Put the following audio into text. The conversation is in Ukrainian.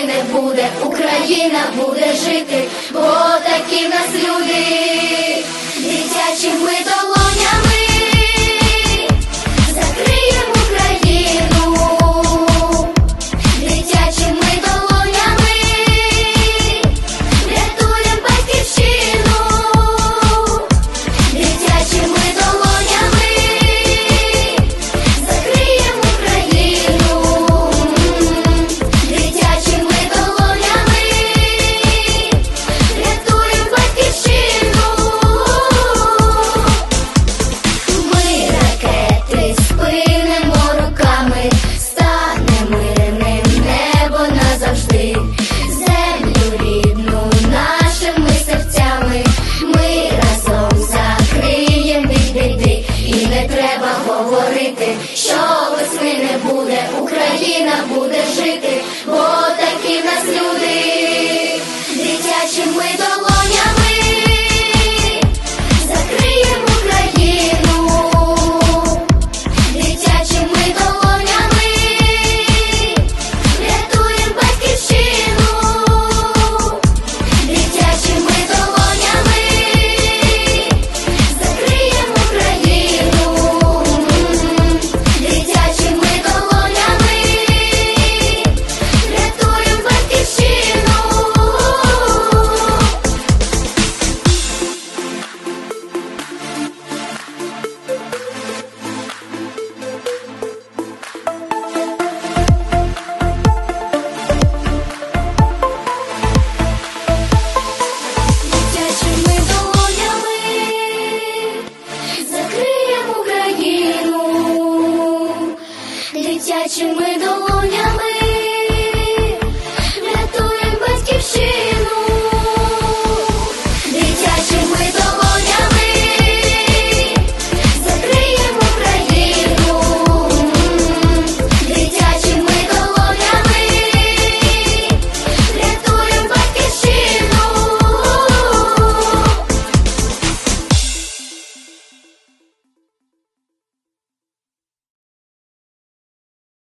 не буде, Україна буде жити, бо такі нас люди. Україна буде жити, бо такі в нас люди, дитячим ми. дитячими долонями.